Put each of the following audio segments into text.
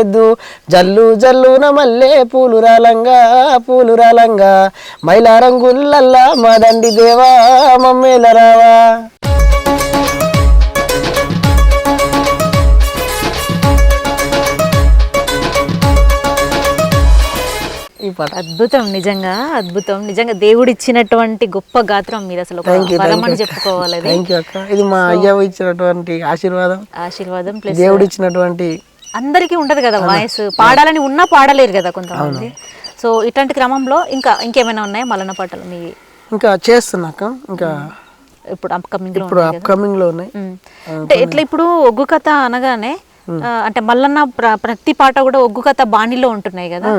ఎద్దు జల్లు జల్లున మల్లె పూలు రాలంగా పూలు రాలంగా. మైలారంగుల్లల్లా మా దండి దేవా మమ్మేల రావా. ఈ పాట అద్భుతం నిజంగా అద్భుతం. నిజంగా దేవుడు ఇచ్చినటువంటి గొప్ప గాత్రం మీరు అసలు అని చెప్పుకోవాలి. ఇది మా అయ్య ఇచ్చినటువంటి ఆశీర్వాదం. ఆశీర్వాదం ప్లస్ దేవుడు ఇచ్చినటువంటి అందరికీ ఉంటది కదా వాయిస్. పాడాలని ఉన్నా పాడలేరు కదా కొంతమంది. సో ఇట్లాంటి క్రమంలో ఇంకా ఇంకేమైనా ఉన్నాయా మలన పాటలు మీ ఇంకా చేస్తున్నాక ఇంకా ఇప్పుడు అప్కమింగ్ ఇప్పుడు అప్కమింగ్లో ఉన్నాయి. అంటే ఎట్లా ఇప్పుడు ఒగ్గు కథ అనగానే అంటే మల్లన్న ప్ర- ప్రతి పాట కూడా ఒగ్గు కథ బాణిలో ఉంటున్నాయి కదా.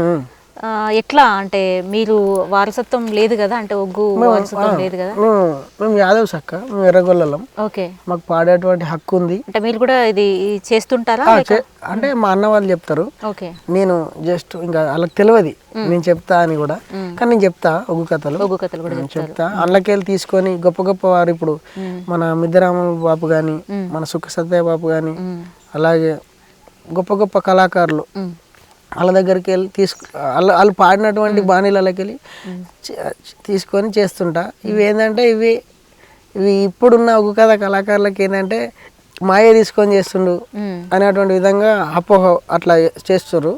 ఎట్లా అంటే మీరు వారసత్వం లేదు కదా అంటే ఒగ్గు వారసత్వం లేదు కదా? మేము యాదవ్స్ అక్క మేము ఎర్రగొల్లం ఓకే. మాకు పాడేటువంటి హక్కు ఉంది. అంటే మీరు కూడా ఇది చేస్తుంటారా అంటే మా అన్న వాళ్ళు చెప్తారు. ఓకే. నేను జస్ట్ ఇంకా వాళ్ళకి తెలియదు నేను చెప్తా అని కూడా. కానీ నేను చెప్తా ఒగ్గు కథలు. ఒగ్గు కథలు కూడా చెప్తా. అందులోకెళ్ళి తీసుకొని గొప్ప గొప్ప వారు ఇప్పుడు మన మిద్దరామ బాబు కానీ మన సుఖ సత్య బాబు కానీ అలాగే గొప్ప గొప్ప కళాకారులు. వాళ్ళ దగ్గరికి వెళ్ళి తీసుకు వాళ్ళు వాళ్ళు పాడినటువంటి బాణీలకి వెళ్ళి తీసుకొని చేస్తుంటా. ఇవి ఏంటంటే ఇవి ఇవి ఇప్పుడున్న ఒక కథ కళాకారులకి ఏంటంటే మాయ తీసుకొని చేస్తుండు. అనేటువంటి విధంగా అపోహ అట్లా చేస్తున్నారు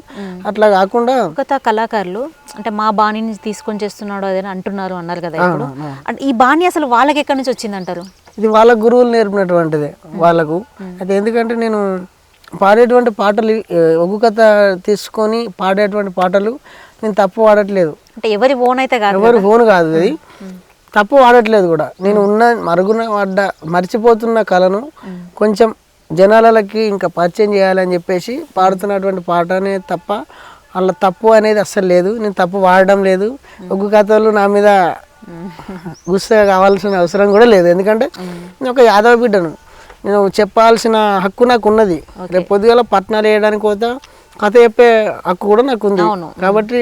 అట్లా కాకుండా కొత్త కళాకారులు అంటే మా బాణిని తీసుకొని చేస్తున్నాడు అదే అంటున్నారు అన్నారు కదా ఇప్పుడు. అంటే ఈ బాణి అసలు వాళ్ళకి ఎక్కడి నుంచి వచ్చింది అంటారు ఇది వాళ్ళ గురువులు నేర్పినటువంటిదే వాళ్ళకు. అయితే ఎందుకంటే నేను పాడేటువంటి పాటలు ఒగ్గు కథ తీసుకొని పాడేటువంటి పాటలు నేను తప్పు వాడట్లేదు అంటే ఎవరి ఓన్ అయితే కాదు ఎవరు ఫోన్ కాదు అది. తప్పు వాడట్లేదు కూడా. నేను ఉన్న మరుగున పడ్డ మర్చిపోతున్న కళను కొంచెం జనాలకి ఇంకా పరిచయం చేయాలని చెప్పేసి పాడుతున్నటువంటి పాటనే తప్ప అలా తప్పు అనేది అస్సలు లేదు. నేను తప్పు వాడడం లేదు. ఒగ్గు కథలు నా మీద గుస్స కావాల్సిన అవసరం కూడా లేదు. ఎందుకంటే నేను ఒక యాదవ బిడ్డను. నేను చెప్పాల్సిన హక్కు నాకు ఉన్నది. రేపు పొద్దుగాల పట్నాలు వేయడానికి పోతా కథ చెప్పే హక్కు కూడా నాకు ఉంది. కాబట్టి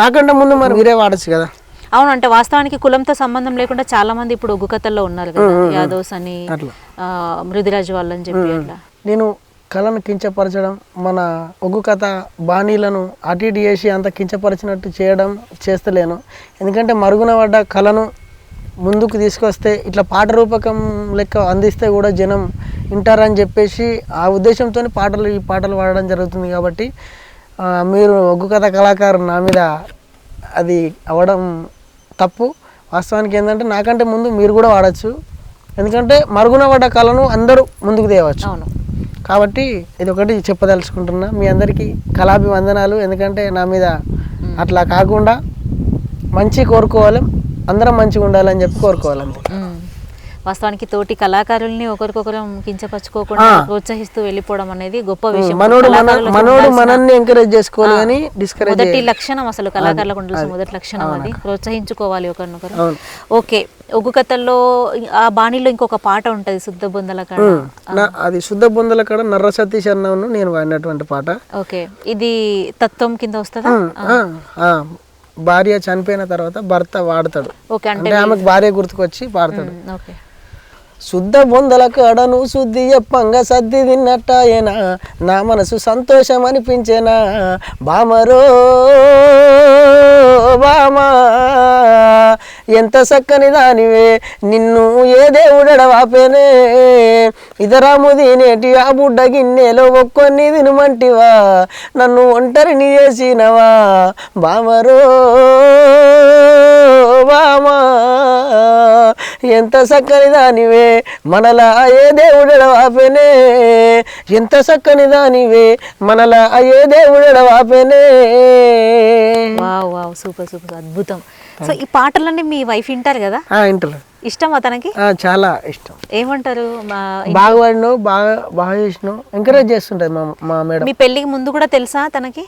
నాకంటే ముందు మరి మీరే వాడచ్చు కదా. అవును అంటే వాస్తవానికి కులంతో సంబంధం లేకుండా చాలా మంది ఇప్పుడు ఒగ్గు కథల్లో ఉన్నారు కదా. యాదవ్స్ అని మృదురాజు వాళ్ళని చెప్పి అట్లా. నేను కళను కించపరచడం మన ఒగ్గు కథ బాణీలను అటు ఇటు చేసి అంత కించపరిచినట్టు చేయడం చేస్తలేను. ఎందుకంటే మరుగున పడ్డ కళను ముందుకు తీసుకొస్తే ఇట్లా పాట రూపకం లెక్క అందిస్తే కూడా జనం వింటారని చెప్పేసి ఆ ఉద్దేశంతో పాటలు ఈ పాటలు పాడడం జరుగుతుంది కాబట్టి మీరు ఒగ్గు కథ కళాకారు నా మీద అది అవ్వడం తప్పు. వాస్తవానికి ఏంటంటే నాకంటే ముందు మీరు కూడా వాడచ్చు. ఎందుకంటే మరుగున పడ్డ కళను అందరూ ముందుకు తేవచ్చు అవును. కాబట్టి ఇది ఒకటి చెప్పదలుచుకుంటున్నా. మీ అందరికీ కళాభివందనాలు. ఎందుకంటే నా మీద అట్లా కాకుండా మంచి కోరుకోవాలి. అందరం మంచిగా ఉండాలని చెప్పి కోరుకోవాలి అంతే. ఉమ్. వాస్తవానికి తోటి కళాకారుల్ని ఒకరికొకరు కించపరచుకోకుండా ప్రోత్సహిస్తూ వెళ్ళిపోవడం అనేది గొప్ప విషయం. మనోడు మనోడు మనల్ని ఎంకరేజ్ చేసుకోవాలి కానీ డిస్కరేజ్ మొదటి లక్షణం అసలు కళాకారులకు ఉండాల్సిన మొదటి లక్షణం అది. ప్రోత్సహించుకోవాలి ఒకరినొకరు. ఓకే ఒగ్గు కథల్లో ఆ బాణీలో ఇంకొక పాట ఉంటది శుద్ధ బొందల కాడ అది శుద్ధ బొందల కాడ నర్ర సతీష్ అన్నను నేను వాడినటువంటి పాట. ఓకే ఇది తత్వం కింద వస్తుందా? భార్య చనిపోయిన తర్వాత భర్త వాడతాడు. అంటే ఆమెకు భార్య గుర్తుకొచ్చి పాడతాడు శుద్ధ బొందల కాడను శుద్ధి ఎప్పంగా సర్ది తిన్నట్టాయేనా? నా మనసు సంతోషం అనిపించేనా బామరో బామా. ఎంత చక్కని దానివే? నిన్ను ఏ దేవుడవాపేనే ఇతరాము తినేటి ఆ బుడ్డ గిన్నెలో ఒక్కొన్ని తినుమంటివా? నన్ను ఒంటరిని చేసినవా? బామరో బామా ఎంత చక్కని దానివే? మనలా ఏ దేవుడవాపెనే ఎంత చక్కని దానివే? మనలా ఏ దేవుడవాపెనే వావ్ వావ్ సూపర్ సూపర్ అద్భుతం. సో ఈ పాటలన్నీ మీ వైఫ్ వింటారు కదా? ఇంటర్ ఇష్టం అతనికి చాలా ఇష్టం. ఏమంటారు? మా బాగా వాడినావు బాగా బాగా చేసినావు ఎంకరేజ్ చేస్తుంటది మా మా మేడం. మీ పెళ్ళికి ముందు కూడా తెలుసా తనకి?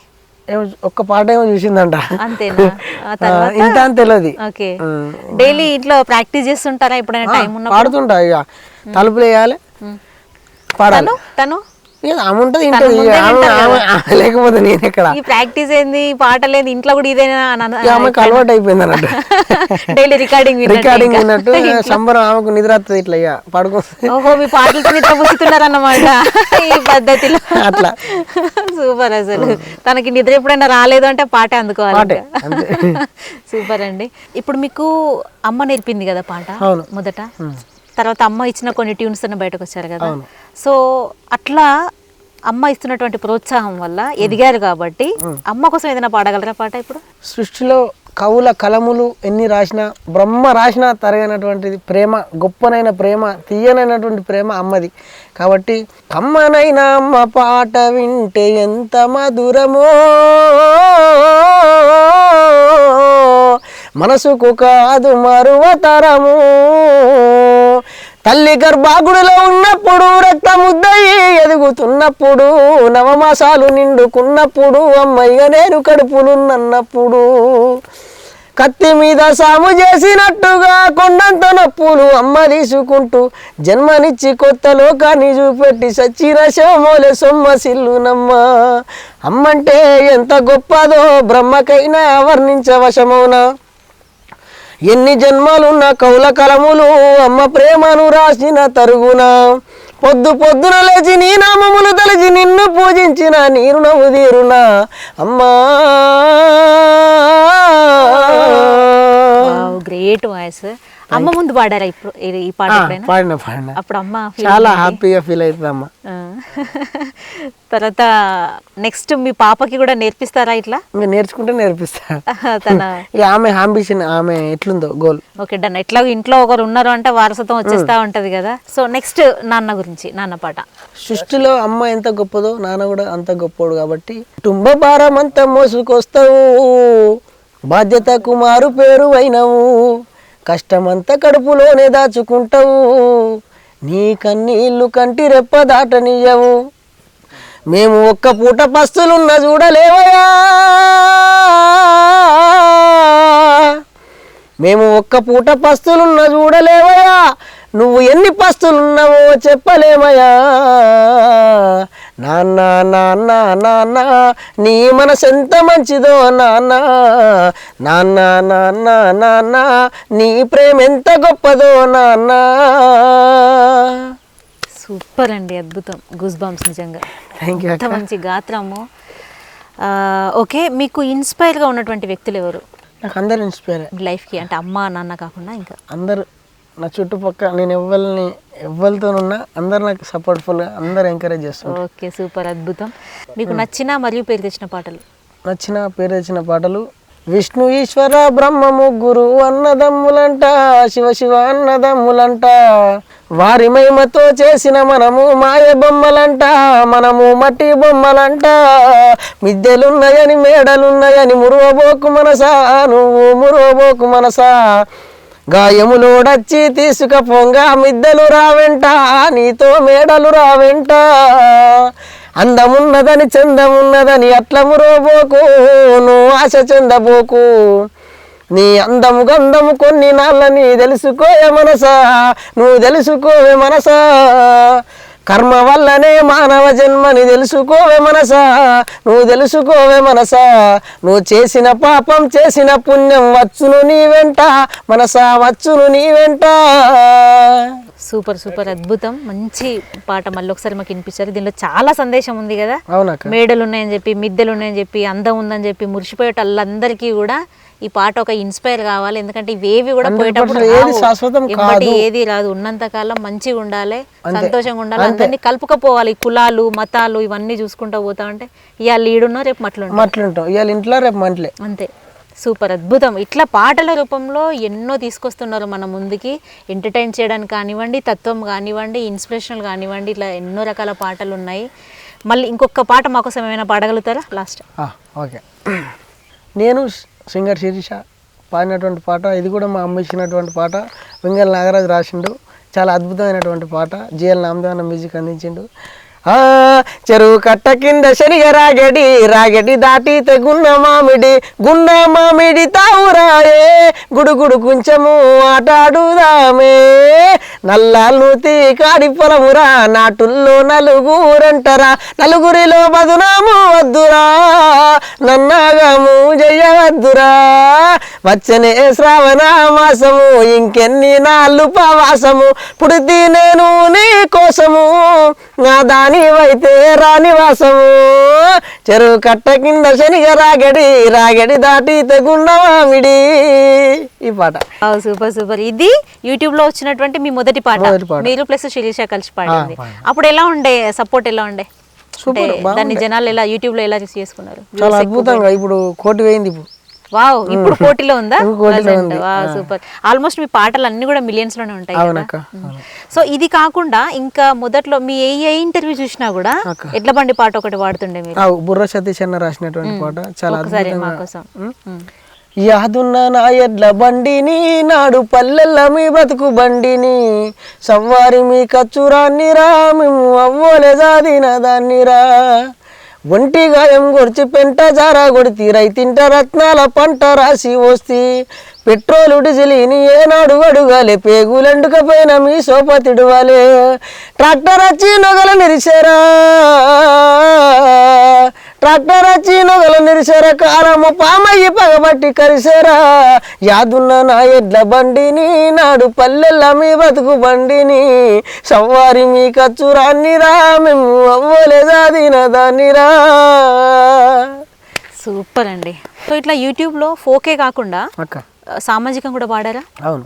ఒక్క పాట ఏమో చూసిందంట. ఇంత అని తెలియదు ఓకే. డైలీ ఇంట్లో ప్రాక్టీస్ చేస్తుంటారా ఎప్పుడైనా టైం ఉన్న పాడుతుంటా ఇక. తలుపులు వేయాలి. పాడాలి. తను? ఆమె ఉంటుంది ఇంటది ముందే ఆమె వింటారు ఆమె- ఆమె లేకపోతే నేను ఎక్కడ? ఈ ప్రాక్టీస్ ఏంది ఈ పాటలు ఏంది ఇంట్లో కూడా ఇదేనా ఆమెకు అలవాటు అయిపోయింది అన్నట్టు. డైలీ రికార్డింగ్ రికార్డింగ్ విన్నట్టు సంబరం ఆమెకు నిద్ర వస్తుంది ఇట్లా ఇక పడుకో ఓహో మీ పాటలతో నిద్ర పుచ్చుతున్నారన్నమాట ఈ పద్ధతిలో. అట్లా. సూపర్ అసలు. తనకి నిద్ర ఎప్పుడైనా రాలేదు అంటే పాటే అందుకోవాలి పాటే. సూపర్ అండి. ఇప్పుడు మీకు అమ్మ నేర్పింది కదా పాట. మొదట? తర్వాత అమ్మ ఇచ్చిన కొన్ని ట్యూన్స్ బయటకు వచ్చారు కదా. సో అట్లా అమ్మ ఇస్తున్నటువంటి ప్రోత్సాహం వల్ల ఎదిగారు కాబట్టి అమ్మ కోసం ఏదైనా పాడగలరా పాట ఇప్పుడు? సృష్టిలో కవుల కలములు ఎన్ని రాసినా బ్రహ్మ రాసినా తరగనటువంటిది ప్రేమ గొప్పనైన ప్రేమ తీయనైనటువంటి ప్రేమ అమ్మది. కాబట్టి కమ్మనైన అమ్మ పాట వింటే ఎంత మధురమో. మనసుకు కాదు మరువతరము తల్లి గర్భాగుడిలో ఉన్నప్పుడు రక్తముద్దయి ఎదుగుతున్నప్పుడు నవమాసాలు నిండుకున్నప్పుడు అమ్మయ్య నేను కడుపులున్నప్పుడు కత్తి మీద సాము చేసినట్టుగా కొండంత నొప్పులు అమ్మ తీసుకుంటూ జన్మనిచ్చి కొత్త లోకాన్ని చూపెట్టి సచ్చిన శవమోలే సొమ్మ సిల్లునమ్మ. అమ్మంటే ఎంత గొప్పదో బ్రహ్మకైనా వర్ణించవశమౌనా ఎన్ని జన్మలున్న కౌల కలములు అమ్మ ప్రేమను రాసిన తరుగున? పొద్దు పొద్దున లేచి నీ నామములు తలచి నిన్ను పూజించిన నీరు నవ్వు తీరునా? అమ్మా! గ్రేట్ వాయిస్ అమ్మ ముందు పాడారా ఇప్పుడు? ఈ పాట పాడిన పాడిన. అప్పుడు అమ్మ చాలా. హ్యాపీగా ఫీల్ అవుతుంది అమ్మ. తర్వాత నెక్స్ట్ మీ పాపకి కూడా నేర్పిస్తారా ఇట్లా? ఇంకా నేర్చుకుంటే నేర్పిస్తా. తన ఇక ఆమె అంబిషన్ ఆమె ఎట్లుందో గోల్ ఓకే డన్ ఎట్లా ఇంట్లో ఒకరు ఉన్నారు అంటే వారసత్వం వచ్చేస్తా ఉంటది కదా. సో నెక్స్ట్ నాన్న గురించి నాన్న పాట. సృష్టిలో అమ్మ ఎంత గొప్పదో నాన్న కూడా అంత గొప్పోడు కాబట్టి కుటుంబ భారం అంతా మోసుకొస్తావు. బాధ్యత కుమారు పేరు అయినవు కష్టమంతా కడుపులోనే దాచుకుంటావు. నీ కన్నీళ్ళు కంటి రెప్ప దాటనియ్యవు. మేము ఒక్క పూట పస్తులున్న చూడలేవయా మేము ఒక్క పూట పస్తులున్న చూడలేవయా నువ్వు ఎన్ని పస్తులున్నావో చెప్పలేమయా నాన్న నాన్న నాన్న నీ మనసు ఎంత మంచిదో నాన్న నాన్న నాన్న నాన్న నీ ప్రేమ ఎంత గొప్పదో నాన్న సూపర్ అండి అద్భుతం గుస్ బాంబ్స్ నిజంగా థ్యాంక్ యూ మంచి గాత్రము ఓకే మీకు ఇన్స్పైర్గా ఉన్నటువంటి వ్యక్తులు ఎవరు నాకు అందరు ఇన్స్పైర్ లైఫ్కి అంటే అమ్మ నాన్న కాకుండా ఇంకా అందరు నా చుట్టుపక్కల నేను ఎవరిని ఎవరితోనున్నా అందరు నాకు సపోర్ట్ఫుల్గా అందరు ఎంకరేజ్ చేస్తారు ఓకే సూపర్ అద్భుతం. మీకు నచ్చిన మరియు పేరు తెచ్చిన పాటలు? నచ్చిన పేరు తెచ్చిన పాటలు విష్ణు ఈశ్వర బ్రహ్మ ముగ్గురు అన్నదమ్ములంట శివ శివ అన్నదమ్ములంట వారి మహిమతో చేసిన మనము మాయ బొమ్మలంట మనము మట్టి బొమ్మలంట మిద్దెలున్నాయని మేడలున్నాయని మురువబోకు మనసా నువ్వు మురువబోకు మనసా గాయములోడచ్చి తీసుకపోంగా మిద్దెలు రావెంట నీతో మేడలు రావెంట. అందమున్నదని చందమున్నదని అట్లము రోబోకు నువ్వు ఆశ చెందబోకు. నీ అందము గంధము కొన్ని నాళ్ళని తెలుసుకోవే మనసా నువ్వు తెలుసుకోవే మనసా. కర్మ వల్లనే మానవ జన్మని తెలుసుకోవే మనసా. నువ్వు తెలుసుకోవే మనసా. నువ్వు చేసిన పాపం చేసిన పుణ్యం వచ్చును నీ వెంట. మనసా వచ్చును నీ వెంట. సూపర్ సూపర్ అద్భుతం. మంచి పాట మళ్ళీ ఒకసారి మాకు వినిపించారు దీనిలో చాలా సందేశం ఉంది కదా? మేడలు ఉన్నాయని చెప్పి మిద్దెలు ఉన్నాయని చెప్పి అందం ఉందని చెప్పి మురిసిపోయే వాళ్ళందరికీ కూడా ఈ పాట ఒక ఇన్స్పైర్ కావాలి. ఎందుకంటే ఇవేవి కూడా 100% పోయేటప్పుడు ఏది రాదు. ఉన్నంత కాలం మంచిగా ఉండాలి సంతోషంగా ఉండాలి అందరినీ కలుపుకపోవాలి. కులాలు మతాలు ఇవన్నీ చూసుకుంటూ పోతా ఉంటే ఇవాళ ఈడున్నా రేపు మట్లు మట్లుంటాం ఇవాళ ఇంట్లో రేపు మంటలే. అంతే. సూపర్ అద్భుతం. ఇట్లా పాటల రూపంలో ఎన్నో తీసుకొస్తున్నారు మన ముందుకి. ఎంటర్టైన్ చేయడానికి కానివ్వండి తత్వం కానివ్వండి ఇన్స్పిరేషనల్ కానివ్వండి ఇట్లా ఎన్నో రకాల పాటలు ఉన్నాయి. మళ్ళీ ఇంకొక పాట మాకోసం ఏమైనా పాడగలుగుతారా? Last okay. నేను సింగర్ శిరీష పాడినటువంటి పాట ఇది కూడా మా అమ్మ ఇచ్చినటువంటి పాట వెంగళ నాగరాజు రాసిండు. చాలా అద్భుతమైనటువంటి పాట. జిఎల్ నామదేవన్న మ్యూజిక్ అందించిండు. చెరువు కట్ట కింద శనిగ రాగడి రాగడి దాటితే గున్న మామిడి గున్న మామిడి తావురాయే. గుడుగుడు కొంచెము ఆటాడుదామే. నల్లాలు కాడి పొలమురా నాటుల్లో నలుగురంటరా. నలుగురిలో బదునాము వద్దురా నన్నాగము జయవద్దురా వచ్చనే శ్రావణ మాసము ఇంకెన్ని నాళ్ళు పవాసము పుడితి నేను నీ కోసము నా దానివైతే రానివాసము చెరువు కట్ట కింద శనిగ రాగడి రాగడి దాటి తెగున్నవామిడి. ఈ పాట సూపర్ సూపర్. ఇది యూట్యూబ్లో వచ్చినటువంటి మీ మొదటి పాట. మీరు ప్లస్ శిరీష కలిసి పాడింది. అప్పుడు ఎలా ఉండే సపోర్ట్ ఎలా ఉండే? దాన్ని జనాలు ఎలా యూట్యూబ్లో ఎలా రిసీవ్ చేసుకున్నారు? చాలా అద్భుతంగా ఇప్పుడు కోటి వేయింది ఇప్పుడు. వావ్ ఇప్పుడు పోటీలో ఉందా. Wow super. ఆల్మోస్ట్ మీ పాటలు అన్ని కూడా మిలియన్స్లోనే ఉంటాయి. సో ఇది కాకుండా ఇంకా మొదట్లో మీ ఏ ఏ ఇంటర్వ్యూ చూసినా కూడా. ఎడ్ల బండి పాట ఒకటి వాడుతుండే మీరు. బుర్ర సతీష్ అన్న రాసినటువంటి పాట. చాలా ఒకసారి మా కోసం. యాదున్న నా ఎడ్ల బండిని నాడు పల్లెల్ల మీ బతుకు బండిని. సవ్వారి మీ కచ్చురాన్ని రా మేము అవ్వలే జాదిన దాన్ని రా. ఒంటి గాయం గొడిచి పెంట జారా కొడితి రైతింట రత్నాల పంట రాసి వస్తి పెట్రోలు డీజిలిని ఏనాడు అడుగాలే పేగులెండుకపోయిన మీ సోపతిడువాలే. ట్రాక్టర్ వచ్చి నొగల నిరిసేరా. ట్రాక్టర్ వచ్చి నొగల నిరిసారా కారము పామయ్యి పగబట్టి కరిసారా. యాదున్న నా ఎడ్ల బండిని నాడు పల్లెల్ల మీ బతుకు బండిని. సవ్వారి మీ కచ్చురాన్ని రా మేము అవ్వలేదాదిన దాన్ని రా. సూపర్ అండి. సో ఇట్లా యూట్యూబ్లో ఫోకే కాకుండా సామాజికం కూడా పాడారా? అవును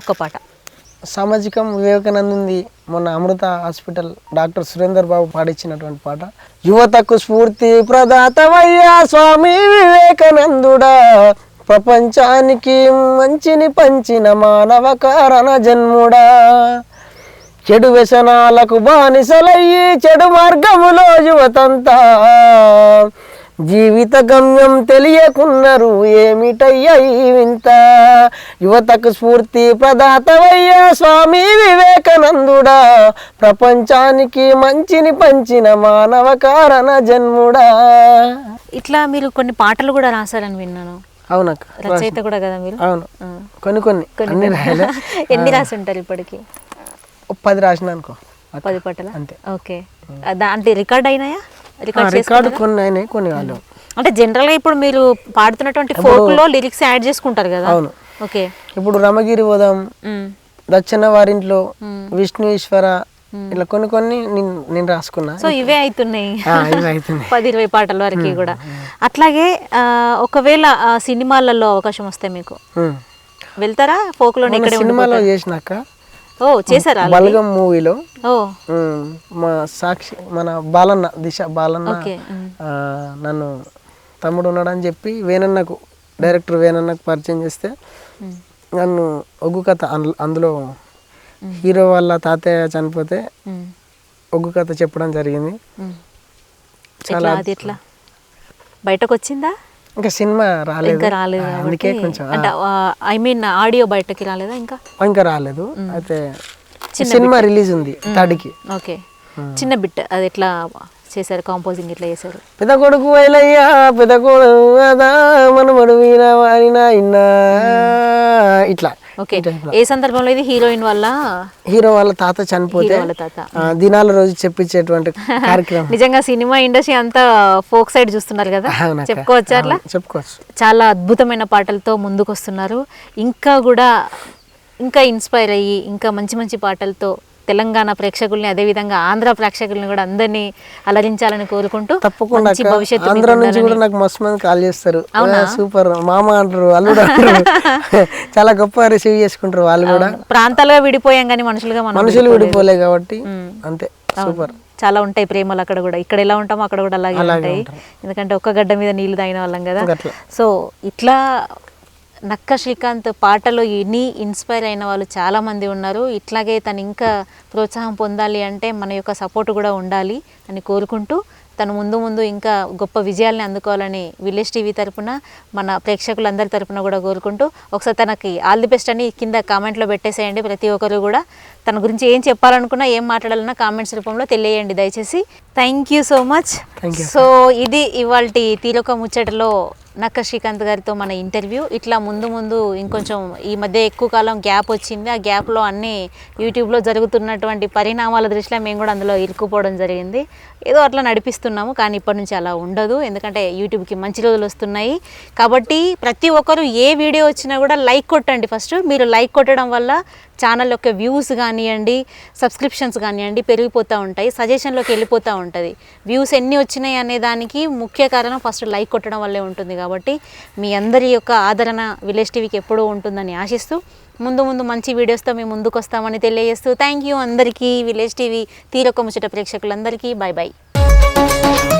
ఒక్క పాట. సామాజికం వివేకానంద ఉంది మొన్న అమృత హాస్పిటల్ డాక్టర్ సురేందర్ బాబు పాడించినటువంటి పాట. యువతకు స్ఫూర్తి ప్రదాతవయ్యా స్వామి వివేకానందుడా. ప్రపంచానికి మంచిని పంచిన మానవ కారణ జన్ముడా. చెడు వ్యసనాలకు బానిసలయ్యి చెడు మార్గములో యువతంతా. జీవిత గమ్యం తెలియకున్నారు ఏమిటయ్యా వింత? యువతకు స్ఫూర్తి ప్రదాతవయ్యా స్వామి వివేకానందుడా. ప్రపంచానికి మంచిని పంచిన మానవ కారణ జన్ముడా. ఇట్లా మీరు కొన్ని పాటలు కూడా రాశారని విన్నాను. అవునక్క రచయిత కూడా కదా మీరు? అవును. కొన్ని కొన్ని రాయలే. ఎన్ని రాసి ఉంటారు ఇప్పటికి? పది రాసిన అనుకో. పది పాటల? అంతే. ఓకే. అంటే రికార్డ్ అయినాయా? రికార్డ్ కొన్ని అయినాయి కొన్ని కాలేవు అంటే జనరల్గా ఇప్పుడు మీరు పాడుతున్నటువంటి ఫోక్లో లిరిక్స్ యాడ్ చేసుకుంటారు కదా? అవును. ఓకే ఇప్పుడు రమగిరి పోదాం ఉమ్, దచ్చన్న వారింట్లో విష్ణు ఈశ్వర ఇట్లా కొన్ని కొన్ని నేను నేను రాసుకున్నా. సో ఇవే అవుతున్నాయి పది ఇరవై పాటల వరకు కూడా. అట్లాగే ఒకవేళ సినిమాలలో అవకాశం వస్తే మీకు. వెళ్తారా? ఫోక్లో సినిమాలో చేసినాక ఓ చేశారా బలగం మూవీలో మా సాక్షి మన బాలన్న దిశ బాలన్న నన్ను తమ్ముడు ఉన్నాడని చెప్పి వేనన్నకు డైరెక్టర్ వేనన్నకు పరిచయం చేస్తే నన్ను ఒగ్గు కథ అందులో- హీరో వాళ్ళ తాతయ్య చనిపోతే ఒగ్గు కథ చెప్పడం జరిగింది. చాలా బయటకు వచ్చిందా ఇంకా సినిమా రాలేదు. ఇంకా రాలేదు అందుకే కొంచెం అంటే ఐ మీన్ ఆడియో బయటకి రాలేదా ఇంకా? ఇంకా రాలేదు. అయితే సినిమా రిలీజ్ ఉంది తాడికి ఓకే. చిన్న బిట్ అది ఎట్లా చేశారు కాంపోజింగ్ ఎట్లా చేశారు. పెద్ద కొడుకు వైలయ్యా పెద్ద కొడుకు మనమడు ఇట్లా. ఓకే. ఏ సందర్భంలో ఇది? హీరోయిన్ వల్ల హీరో వాళ్ళ తాత చనిపోతే దినాల రోజు చెప్పించేటువంటి కార్యక్రమం. నిజంగా సినిమా ఇండస్ట్రీ అంతా ఫోక్ సైడ్ చూస్తున్నారు కదా. చెప్పుకోవచ్చా అట్లా? చెప్పుకోవచ్చు. చాలా అద్భుతమైన పాటలతో ముందుకు వస్తున్నారు ఇంకా కూడా ఇంకా ఇన్స్పైర్ అయ్యి ఇంకా మంచి మంచి పాటలతో తెలంగాణ ప్రేక్షకుల్ని అదేవిధంగా ఆంధ్ర ప్రేక్షకుల్ని కూడా అందరినీ అలరించాలని కోరుకుంటూ తప్పకుండా. భవిష్యత్తు ఆంధ్ర నుంచి కూడా నాకు మస్తు మంది కాల్ చేస్తారు. సూపర్. మామ అంటారు అల్లుడు అంటారు. చాలా గొప్ప రిసీవ్ చేసుకుంటారు వాళ్ళు కూడా. ప్రాంతాలుగా విడిపోయాం కానీ మనుషులుగా మనం మనుషులు విడిపోలే కాబట్టి అంతే. సూపర్. చాలా ఉంటాయి ప్రేమలు అక్కడ కూడా. ఇక్కడ ఎలా ఉంటామో అక్కడ కూడా అలాగే ఉంటాయి. ఎందుకంటే ఒక్క గడ్డ మీద నీళ్ళు తాగిన వాళ్ళం కదా. సో ఇట్లా నక్క శ్రీకాంత్ పాటలో ఇని ఇన్స్పైర్ అయిన వాళ్ళు చాలా మంది ఉన్నారు. ఇట్లాగే తను ఇంకా ప్రోత్సాహం పొందాలి అంటే మన యొక్క సపోర్ట్ కూడా ఉండాలి అని కోరుకుంటూ తను ముందు ముందు ఇంకా గొప్ప విజయాల్ని అందుకోవాలని విలేజ్ టీవీ తరపున మన ప్రేక్షకులందరి తరపున కూడా కోరుకుంటూ ఒకసారి తనకి ఆల్ ది బెస్ట్ అని కింద కామెంట్లో పెట్టేసేయండి ప్రతి ఒక్కరు కూడా. తన గురించి ఏం చెప్పాలనుకున్నా ఏం మాట్లాడాలన్నా కామెంట్స్ రూపంలో తెలియజేయండి. దయచేసి thank you so much. So ఇది ఇవాళ తీరొక ముచ్చటలో నక్క శ్రీకాంత్ గారితో మన ఇంటర్వ్యూ. ఇట్లా ముందు ముందు ఇంకొంచెం ఈ మధ్య ఎక్కువ కాలం గ్యాప్ వచ్చింది. ఆ గ్యాప్లో అన్నీ యూట్యూబ్లో జరుగుతున్నటువంటి పరిణామాల దృష్ట్యా మేము కూడా అందులో ఇరుక్కుపోవడం జరిగింది. ఏదో అట్లా నడిపిస్తున్నాము కానీ ఇప్పటి నుంచి అలా ఉండదు. ఎందుకంటే యూట్యూబ్కి మంచి రోజులు వస్తున్నాయి. కాబట్టి ప్రతి ఒక్కరు ఏ వీడియో వచ్చినా కూడా లైక్ కొట్టండి ఫస్ట్. మీరు లైక్ కొట్టడం వల్ల ఛానల్ యొక్క వ్యూస్ కానివ్వండి సబ్స్క్రిప్షన్స్ కానివ్వండి పెరిగిపోతూ ఉంటాయి సజెషన్లోకి వెళ్ళిపోతూ ఉంటుంది. వ్యూస్ ఎన్ని వచ్చినాయి అనే దానికి ముఖ్య కారణం ఫస్ట్ లైక్ కొట్టడం వల్లే ఉంటుంది కాబట్టి మీ అందరి యొక్క ఆదరణ విలేజ్ టీవీకి ఎప్పుడూ ఉంటుందని ఆశిస్తూ ముందు ముందు మంచి వీడియోస్తో మేము ముందుకు వస్తామని తెలియజేస్తూ థ్యాంక్ యూ అందరికీ విలేజ్ టీవీ తీరొక్క ముచ్చట ప్రేక్షకులందరికీ. Bye bye